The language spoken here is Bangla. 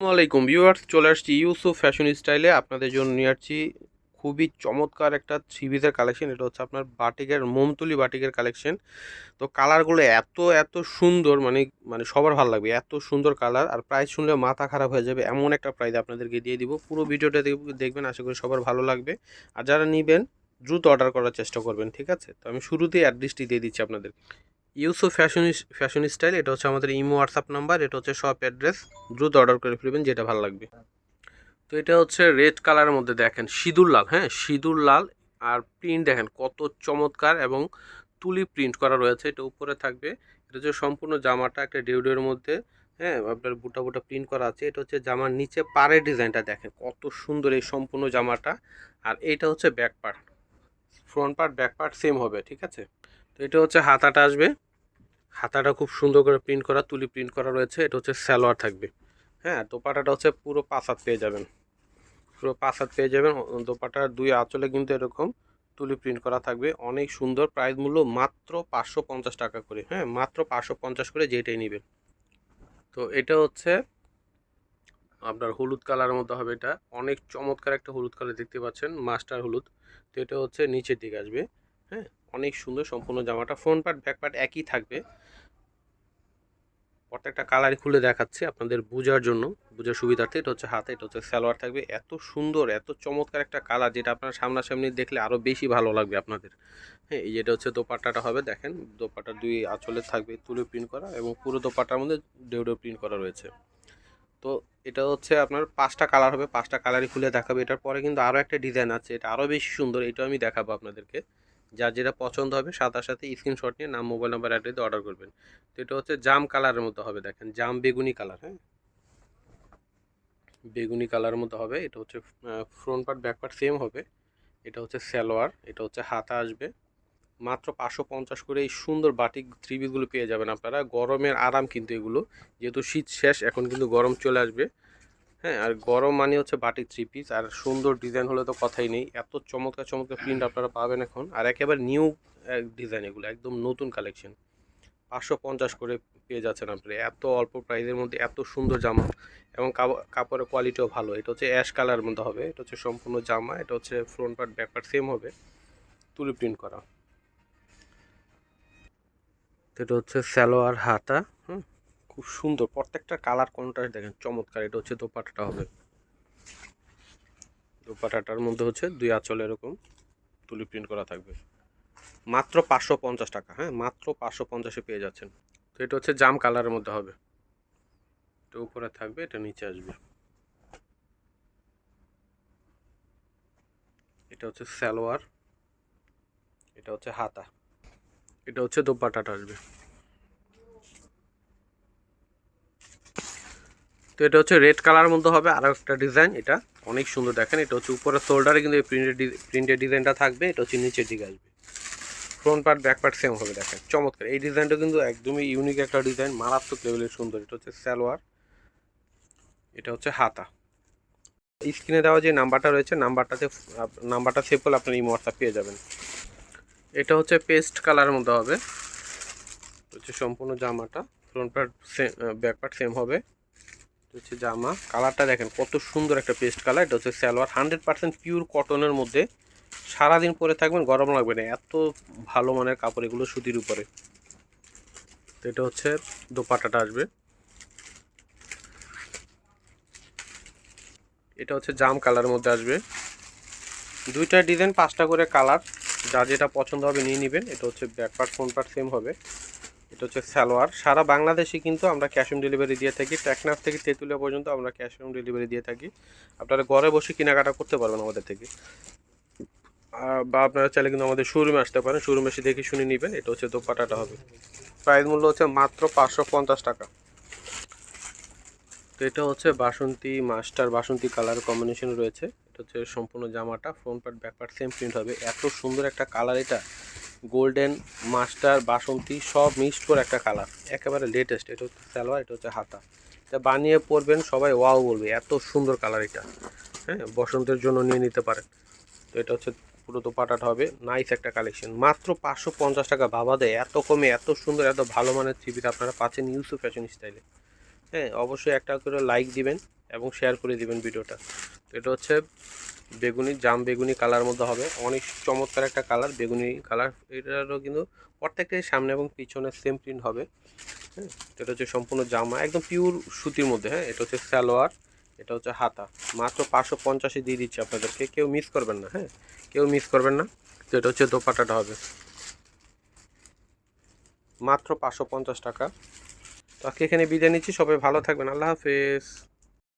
আসসালামু আলাইকুম ভিউয়ার্স, চলে আসছি ইউসুফ ফ্যাশন স্টাইলে। আপনাদের জন্য নিয়ে আসছি খুবই চমৎকার একটা থ্রি পিসের কালেকশন। এটা হচ্ছে আপনার বাটিকের, মোমতুলি বাটিকের কালেকশন। তো কালারগুলো এত এত সুন্দর মানে মানে সবার ভালো লাগবে। এত সুন্দর কালার। আর প্রাইস শুনলে মাথা খারাপ হয়ে যাবে। এমন একটা প্রাইস আপনাদেরকে দিয়ে দিব। পুরো ভিডিওটা দেখবেন, আশা করি সবার ভালো লাগবে। আর যারা নেবেন, দ্রুত অর্ডার করার চেষ্টা করবেন, ঠিক আছে? তো আমি শুরুতেই অ্যাড্রেসটি দিয়ে দিচ্ছি আপনাদের ইউসুফ ফ্যাশন ফ্যাশন স্টাইল, এটা হচ্ছে আমাদের ইমো হোয়াটসঅ্যাপ নাম্বার, এটা হচ্ছে শপ অ্যাড্রেস দ্রুত অর্ডার করে ফেলবেন, যেটা ভালো লাগবে। তো এটা হচ্ছে রেড কালারের মধ্যে দেখেন, সিঁদুর লাল হ্যাঁ সিঁদুর লাল, আর প্রিন্ট দেখেন, কত চমৎকার এবং তুলি প্রিন্ট করা রয়েছে, এটা উপরে থাকবে। এটা হচ্ছে সম্পূর্ণ জামাটা, একটা ডিউডের মধ্যে হ্যাঁ আপনার বুটা বুটা প্রিন্ট করা আছে। এটা হচ্ছে জামার নিচে পাড়ের ডিজাইনটা দেখেন, কত সুন্দর এই সম্পূর্ণ জামাটা। আর এইটা হচ্ছে back part front part back part same হবে, ঠিক আছে? তো এটা হচ্ছে হাতাটা আসবে। হাতাটা খুব সুন্দর করে প্রিন্ট করা, তুলি প্রিন্ট করা রয়েছে। এটা হচ্ছে সালোয়ার থাকবে। হ্যাঁ দোপাটাটা হচ্ছে পুরো পাঁচ হাত পেয়ে যাবেন। পুরো পাঁচ হাত পেয়ে যাবেন। দোপাটার দুই আঁচলে কিন্তু এরকম তুলি প্রিন্ট করা থাকবে। অনেক সুন্দর প্রাইস মূল্য, মাত্র পাঁচশো পঞ্চাশ টাকা করে। হ্যাঁ মাত্র পাঁচশো পঞ্চাশ করে যেটাই নেবেন। তো এটা হচ্ছে আপনার হলুদ কালারের মধ্যে হবে এটা। অনেক চমৎকার একটা হলুদ কালার দেখতে পাচ্ছেন, মাস্টার হলুদ। তো এটা হচ্ছে নিচের দিকে আসবে। হ্যাঁ অনেক সুন্দর সম্পূর্ণ জামাটা ফ্রন্ট পার্ট ব্যাক পার্ট একই থাকবে। প্রত্যেকটা কালারই খুলে দেখাচ্ছি আপনাদের বোঝার জন্য, বোঝার সুবিধার্থে। এটা হচ্ছে হাতে, এটা হচ্ছে সালোয়ার থাকবে। এত সুন্দর, এত চমৎকার একটা কালার যেটা আপনার সামনাসামনি দেখলে আরও বেশি ভালো লাগবে আপনাদের। হ্যাঁ এই যেটা হচ্ছে দোপাট্টাটা হবে, দেখেন, দোপাট্টা দুই আঁচলে থাকবে, তুলে প্রিন্ট করা এবং পুরো দোপাট্টার মধ্যে ডেউডেও প্রিন্ট করা রয়েছে। তো এটা হচ্ছে আপনার পাঁচটা কালার হবে, পাঁচটা কালারই খুলে দেখাবে। এটার পরে কিন্তু আরও একটা ডিজাইন আছে, এটা আরও বেশি সুন্দর, এটাও আমি দেখাবো আপনাদেরকে। যার যেটা পছন্দ হবে সাথে সাথে স্ক্রিনশট নিয়ে নাম মোবাইল নাম্বার অ্যাড্রেসে অর্ডার করবেন। তো এটা হচ্ছে জাম কালারের মতো হবে, দেখেন, জাম বেগুনি কালার হ্যাঁ? বেগুনি কালারের মতো হবে, এটা হচ্ছে front part back part same হবে। এটা হচ্ছে সালোয়ার, এটা হচ্ছে হাতা আসবে। মাত্র পাঁচশো পঞ্চাশ করে এই সুন্দর বাটিক থ্রি পিসগুলো পেয়ে যাবেন আপনারা। গরমের আরাম কিন্তু এগুলো, যেহেতু শীত শেষ, এখন কিন্তু গরম চলে আসবে। হ্যাঁ আর গরম মানে হচ্ছে বাটিক থ্রি পিস আর সুন্দর ডিজাইন হলে তো কথাই নেই। এত চমৎকার চমৎকার প্রিন্ট আপনারা পাবেন এখন। আর একেবারে নিউ ডিজাইন এগুলো, একদম নতুন কালেকশন পাঁচশো পঞ্চাশ করে পেয়ে যাচ্ছেন আপনারা। এত অল্প প্রাইসের মধ্যে এত সুন্দর জামা, এবং কাপ- কাপড়ের কোয়ালিটিও ভালো। এটা হচ্ছে অ্যাশ কালারের মধ্যে হবে। এটা হচ্ছে সম্পূর্ণ জামা, এটা হচ্ছে front part back part same হবে। তুলি প্রিন্ট করা। এটা হচ্ছে স্যালোয়ার হাতা, হুম? খুব সুন্দর। প্রত্যেকটা কালার কন্ট্রাস্ট দেখেন, চমৎকার। এটা হচ্ছে দোপাটাটা হবে। দোপাটাটার মধ্যে হচ্ছে দুই আঁচল এরকম তুলি প্রিন্ট করা থাকবে। মাত্র পাঁচশো পঞ্চাশ টাকা হ্যাঁ? মাত্র পাঁচশো পঞ্চাশে পেয়ে যাচ্ছেন। তো এটা হচ্ছে জাম কালারের মধ্যে হবে। এটা উপরে থাকবে, এটা নিচে আসবে। এটা হচ্ছে সালোয়ার, এটা হচ্ছে হাতা। এটা হচ্ছে দোপাটাটা আসবে। তো এটা হচ্ছে রেড কালার মধ্যে হবে আরও একটা ডিজাইন এটা অনেক সুন্দর দেখেন, এটা হচ্ছে উপরে শোল্ডারে কিন্তু এই প্রিন্টের ডিজাইনটা থাকবে, এটা হচ্ছে নিচের দিকে আসবে। Front part back part same হবে দেখেন, চমৎকার। এই ডিজাইনটা কিন্তু একদমই ইউনিক একটা ডিজাইন মারাত্মক লেভেলের সুন্দর, এটা হচ্ছে সালোয়ার, এটা হচ্ছে হাতা। স্ক্রিনে দেওয়া যে নাম্বারটা রয়েছে, নাম্বারটাতে, নাম্বারটা সেভ করলে আপনার এই হোয়াটসঅ্যাপ পেয়ে যাবেন। এটা হচ্ছে পেস্ট কালারের মধ্যে হবে হচ্ছে সম্পূর্ণ জামাটা front part same back part same হবে। হচ্ছে জামা। কালারটা দেখেন কত সুন্দর একটা পেস্ট কালার। এটা হচ্ছে সালোয়ার। হান্ড্রেড পার্সেন্ট পিওর কটনের মধ্যে সারাদিন পরে থাকবেন, গরম লাগবে না। এত ভালো মানের কাপড় এগুলো সুতির উপরে। তো এটা হচ্ছে দোপাটাটা আসবে। এটা হচ্ছে জাম কালারের মধ্যে আসবে। দুইটা ডিজাইন, পাঁচটা করে কালার। যা যেটা পছন্দ হবে নিয়ে নেবেন। এটা হচ্ছে back part front part same হবে। এটা হচ্ছে সালোয়ার। সারা বাংলাদেশে কিন্তু আমরা ক্যাশ অন ডেলিভারি দিয়ে থাকি। টেকনাফ থেকে তেঁতুলিয়া পর্যন্ত আমরা ক্যাশ অন ডেলিভারি দিয়ে থাকি। আপনারা ঘরে বসে কেনাকাটা করতে পারবেন আমাদের থেকে। বা আপনারা চাইলে কিন্তু আমাদের শোরুমে আসতে পারেন। শোরুমে এসে দেখে শুনে নেবেন। এটা হচ্ছে দোপাটাটা হবে। প্রাইস মূল্য হচ্ছে মাত্র পাঁচশো পঞ্চাশ টাকা। তো এটা হচ্ছে বাসন্তী মাস্টার বাসন্তী কালার কম্বিনেশন রয়েছে। এটা হচ্ছে সম্পূর্ণ জামাটা front part back part same print হবে। এত সুন্দর একটা কালার এটা। গোল্ডেন মাস্টার, বাসন্তী, সব মিক্সড করে একটা কালার। একেবারে লেটেস্ট এটা হচ্ছে সালোয়ার, এটা হচ্ছে হাতা। এটা বানিয়ে পরবেন, সবাই ওয়াও বলবে, এত সুন্দর কালার এটা। হ্যাঁ বসন্তের জন্য নিয়ে নিতে পারেন। তো এটা হচ্ছে পুরো দোপাটাটা হবে নাইস একটা কালেকশন মাত্র পাঁচশো পঞ্চাশ টাকা ভাবা দেয় এত কমে, এত সুন্দর, এত ভালো মানের থ্রিপিটা আপনারা পাচ্ছেন ইউসুফ ফ্যাশন স্টাইলে হ্যাঁ অবশ্যই একটা করে লাইক দিবেন। এবং শেয়ার করে দিবেন ভিডিওটা। তো এটা হচ্ছে বেগুনি, জাম বেগুনি কালার মধ্যে হবে। অনেক চমৎকার একটা কালার বেগুনি কালার এটারও কিন্তু প্রত্যেকটাই সামনে এবং পিছনে সেম প্রিন্ট হবে। হ্যাঁ এটা হচ্ছে সম্পূর্ণ জামা, একদম পিওর সুতির মধ্যে হ্যাঁ এটা হচ্ছে সালোয়ার, এটা হচ্ছে হাতা। মাত্র পাঁচশো পঞ্চাশে দিয়ে দিচ্ছি আপনাদেরকে, কেউ মিস করবেন না হ্যাঁ কেউ মিস করবেন না। তো এটা হচ্ছে দোপাটাটা হবে। মাত্র পাঁচশো পঞ্চাশ টাকা। তো আজকে এখানে বিদায় নিচ্ছি, সবাই ভালো থাকবেন, আল্লাহ হাফেজ।